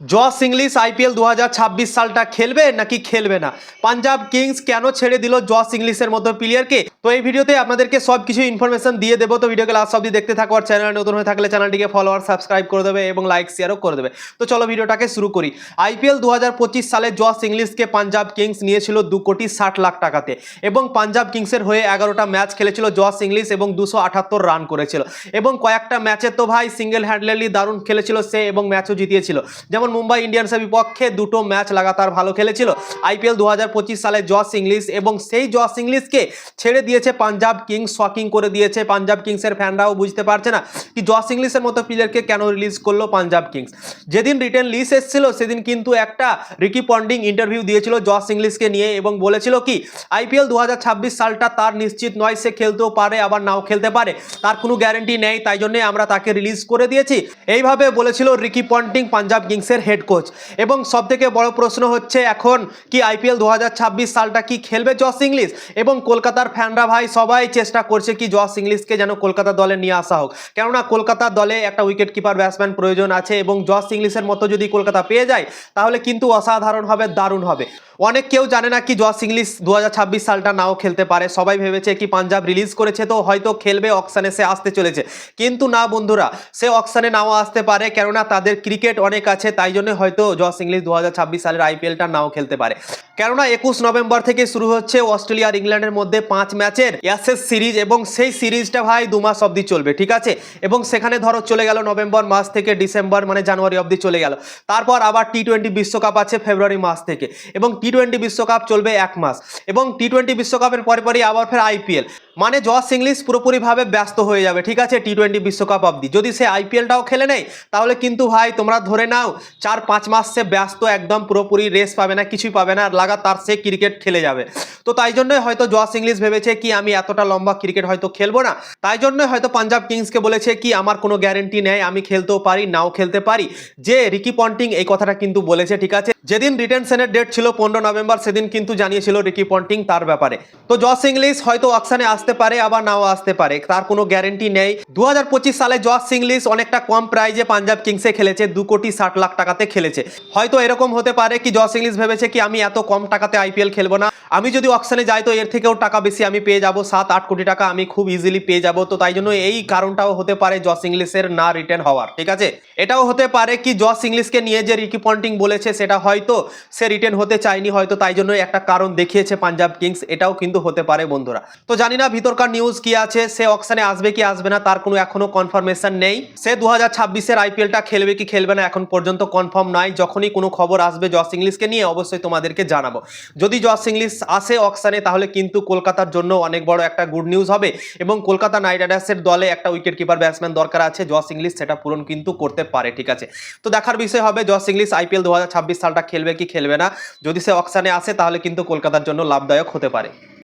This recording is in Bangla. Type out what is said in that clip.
জস ইংলিশ আইপিএল দু হাজার ছাব্বিশ সালটা খেলবে নাকি খেলবে না? পাঞ্জাব কিংস কেন ছেড়ে দিল জস ইংলিশের মতো প্লেয়ারকে তো এই ভিডিওতে আপনাদেরকে সব কিছু ইনফরমেশন দিয়ে দেবো। তো ভিডিওকে লাস্ট অব্দি দেখতে থাকো আর চ্যানেল নতুন হয়ে থাকলে চ্যানেলটিকে ফলো আর সাবস্ক্রাইব করে দেবে এবং লাইক শেয়ারও করে দেবে। তো চলো ভিডিওটাকে শুরু করি। আইপিএল দু হাজার পঁচিশ সালে জস ইংলিশকে পাঞ্জাব কিংস নিয়েছিল দু কোটি ষাট লাখ টাকাতে এবং পাঞ্জাব কিংসের হয়ে এগারোটা ম্যাচ খেলেছিল জস ইংলিশ এবং দুশো রান করেছিল। এবং কয়েকটা ম্যাচে তো ভাই সিঙ্গেল হ্যান্ডলেরলি দারুণ খেলেছিল সে এবং ম্যাচও জিতিয়েছিল। যেমন মুম্বাই ইন্ডিয়ান্সের বিপক্ষে দুটো ম্যাচ লাগাতার ভালো খেলেছিল, আইপিএল দু হাজার পঁচিশ সালে জস ইংলিশ এবং সেই জস ইংলিশকে ছেড়ে দিয়েছে পাঞ্জাব কিংস, শকিং করে দিয়েছে। পাঞ্জাব কিংসের ফ্যানরাও বুঝতে পারছে না কি জস ইংলিশের মতো প্লেয়ারকে কেন রিলিজ করল পাঞ্জাব কিংস। যেদিন রিটেন লিস্ট এসেছিল, সেদিন কিন্তু একটা রিকি পন্ডিং ইন্টারভিউ দিয়েছিল জস ইংলিশকে নিয়ে এবং বলেছিল কি আইপিএল দু হাজার ছাব্বিশ সালটা তার নিশ্চিত নয়, সে খেলতেও পারে, আবার নাও খেলতে পারে। তার কোনো গ্যারেন্টি নেই, তাই জন্যে আমরা তাকে রিলিজ করে দিয়েছি। এইভাবে বলেছিল রিকি পন্টিং পাঞ্জাব কিংসের হেড কোচ এবং সব থেকে বড় প্রশ্ন হচ্ছে এখন কি আইপিএল দু হাজার ছাব্বিশ সালটা কি খেলবে জস ইংলিশ এবং কলকাতার ফ্যানরা ভাই সবাই চেষ্টা করছে কি জস ইংলিশকে যেন কলকাতা দলে নিয়ে আসা হোক। কেননা কলকাতার দলে একটা উইকেট কিপার ব্যাটসম্যান প্রয়োজন আছে এবং জস ইংলিশের মতো যদি কলকাতা পেয়ে যায়, তাহলে কিন্তু অসাধারণ হবে, দারুণ হবে। অনেক কেউ জানে না কি জস ইংলিশ দু সালটা নাও খেলতে পারে। সবাই ভেবেছে কি পাঞ্জাব রিলিজ করেছে, তো হয়তো খেলবে অকশানে সে আসতে চলেছে। কিন্তু না বন্ধুরা, সে অকশানে নাও আসতে পারে, কেননা তাদের ক্রিকেট অনেক আছে, তাই জন্য হয়তো জস ইংলিশ দু হাজার ছাব্বিশ সালের আইপিএলটা নাও খেলতে পারে। কেননা একুশ নভেম্বর থেকে শুরু হচ্ছে অস্ট্রেলিয়া আর ইংল্যান্ডের মধ্যে পাঁচ ম্যাচের অ্যাসেস সিরিজ, এবং সেই সিরিজটা ভাই দু মাস অবধি চলবে, ঠিক আছে? এবং সেখানে ধরো চলে গেল নভেম্বর মাস থেকে ডিসেম্বর মানে জানুয়ারি অবধি। চলে গেল। তারপর আবার টি টোয়েন্টি বিশ্বকাপ আছে ফেব্রুয়ারি মাস থেকে এবং টি টোয়েন্টি বিশ্বকাপ চলবে এক মাস এবং টি টোয়েন্টি বিশ্বকাপের পরে পরই আবার ফের আইপিএল মানে জস ইংলিশ পুরোপুরিভাবে ব্যস্ত হয়ে যাবে, ঠিক আছে? টি টোয়েন্টি বিশ্বকাপ অবধি। যদি সে আইপিএলটাও খেলে নেয়, তাহলে কিন্তু ভাই তোমরা ধরে নাও, চার পাঁচ মাস সে ব্যস্ত, একদম পুরোপুরি রেস পাবে না, কিছুই পাবে না, আর লাগাতার সে ক্রিকেট খেলে যাবে। তো তাই জন্যই হয়তো জস ইংলিশ ভেবেছে কি, আমি এতটা লম্বা ক্রিকেট হয়তো খেলব না। তাই জন্যই হয়তো পাঞ্জাব কিংসকে বলেছে কি, আমার কোনো গ্যারেন্টি নেই, আমি খেলতেও পারি, নাও খেলতে পারি। যে রিকি পন্টিং এই কথাটা কিন্তু বলেছে, ঠিক আছে? যেদিন রিটেনশনের ডেট ছিল পনেরো নভেম্বর, সেদিন কিন্তু জানিয়েছিল রিকি পন্টিং তার ব্যাপারে। তো জস ইংলিশ হয়তো অকশানে আসতে পারে, আবার নাও আসতে পারে। তার কোনো গ্যারেন্টি নেই। দু হাজার পঁচিশ সালে জস সিংলিস অনেকটা কম প্রাইজে পাঞ্জাব কিংসে খেলেছে, দু কোটি ষাট লাখ টাকাতে খেলেছে। হয়তো এরকম হতে পারে কি জস ইংলিশ ভেবেছে কি, আমি এত কম টাকাতে আইপিএল খেলব না? আমি যদি অকশানে যাই, তো এর থেকেও টাকা বেশি আমি পেয়ে যাব। সাত, আট কোটি টাকা আমি খুব ইজিলি পেয়ে যাব। তো তাই জন্য এই কারণটাও হতে পারে জস ইংলিশের না রিটার্ন হওয়ার, ঠিক আছে? এটাও হতে পারে কি জস ইংলিশকে নিয়ে যে রিকি পন্টিং বলেছে, সেটা হয়তো সে রিটার্ন হতে চায়নি, হয়তো তাই জন্য একটা কারণ দেখিয়েছে পাঞ্জাব কিংস, এটাও কিন্তু হতে পারে বন্ধুরা। তো জানি না ভিতরকার নিউজ কি আছে, সে অকশানে আসবে কি আসবে না, তার কোনো এখনও কনফার্মেশন নেই। সে দু হাজার ছাব্বিশের আইপিএলটা খেলবে কি খেলবে না, এখন পর্যন্ত কনফার্ম নাই। যখনই কোনো খবর আসবে জস ইংলিশকে নিয়ে, অবশ্যই তোমাদেরকে জানাব। যদি জস ইংলিশ আসে অকশানে তাহলে কিন্তু কলকাতার জন্য অনেক বড় একটা গুড নিউজ হবে। এবং কলকাতা নাইট রাইডার্সের দলে একটা উইকেট কিপার ব্যাটসম্যান দরকার আছে জস ইংলিশ সেটা পূরণ কিন্তু করতে পারে, ঠিক আছে? তো দেখার বিষয় হবে জস ইংলিশ আইপিএল দু হাজার ছাব্বিশ সালটা খেলবে কি খেলবে না? যদি সে অকশানে আসে, তাহলে কিন্তু কলকাতার জন্য লাভদায়ক হতে পারে।